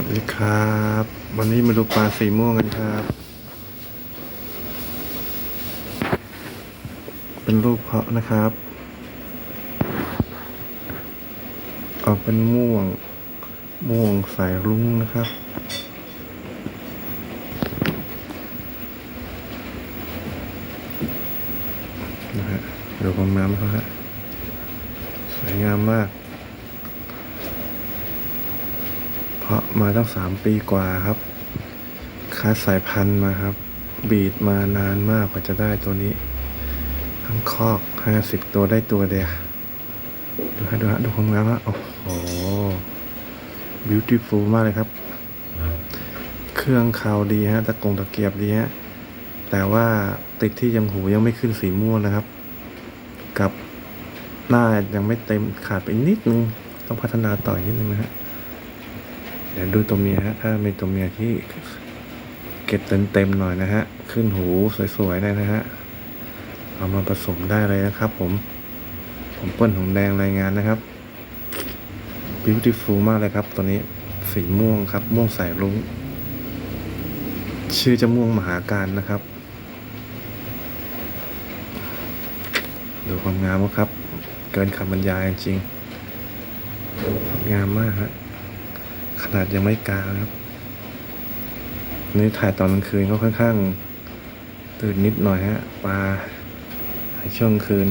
วัสดีครับ วันนี้มาดูปลาสีม่วงกันครับ เป็นลูกเพาะนะครับ ออกเป็นม่วง ม่วงสายรุ้งนะครับ นะฮะดูความงามเขาฮะสวยงามมาก เพาะมาตั้งสามปีกว่าครับ คัดสายพันธุ์มาครับ บีดมานานมากกว่าจะได้ตัวนี้ ทั้งคอกห้าสิบตัวได้ตัวเดียวดูฮะดูฮะดูความงามฮะโอ้โห beautiful มากเลยครับ เครื่องคาวดีฮะ ตะกงตะเกียบดีฮะ แต่ว่าติดที่ยังหูยังไม่ขึ้นสีม่วงนะครับ กับหน้ายังไม่เต็มขาดไปนิดนึง ต้องพัฒนาต่ออีกนิดนึงนะฮะ เดี๋ยวดูตัวเมียฮะถ้าเป็นตัวเมียที่เก็บเต็มๆหน่อยนะฮะ ขึ้นหูสวยๆได้นะฮะ เอามาผสมได้เลยนะครับผม ผมเปิ้ลหงแดงรายงานนะครับ beautiful มากเลยครับ ตัวนี้สีม่วงครับ ม่วงสายรุ้ง ชื่อจะม่วงมหาการนะครับ ดูความงามครับ เกินคำบรรยายจริง งามมากฮะ ขนาดยังไม่กลางครับนนี่ถ่ายตอนกลางคืนก็ค่อนข้าง ตื่นนิดหน่อยฮะปลาในช่วงคืน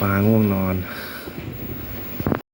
ปลาง่วงนอน